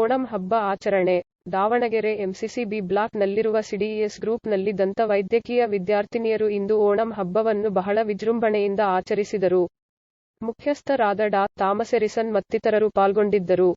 ಓಣಂ ಹಬ್ಬ ಆಚರಣೆ Davanagere MCC B block ನಲ್ಲಿರುವ ಸಿಡಿಇಎಸ್ ಗ್ರೂಪ್ನಲ್ಲಿ ದಂತ ವೈದ್ಯಕೀಯ ವಿದ್ಯಾರ್ಥಿನಿಯರು ಇಂದು ಓಣಂ ಹಬ್ಬವನ್ನು ಬಹಳ ವಿಜೃಂಭಣೆಯಿಂದ ಆಚರಿಸಿದರು. ಮುಖ್ಯಸ್ಥರಾದ ಡಾ. ತಾಮಸೆರಿಸನ್ ಮತ್ತಿತರರು ಪಾಲ್ಗೊಂಡಿದ್ದರು.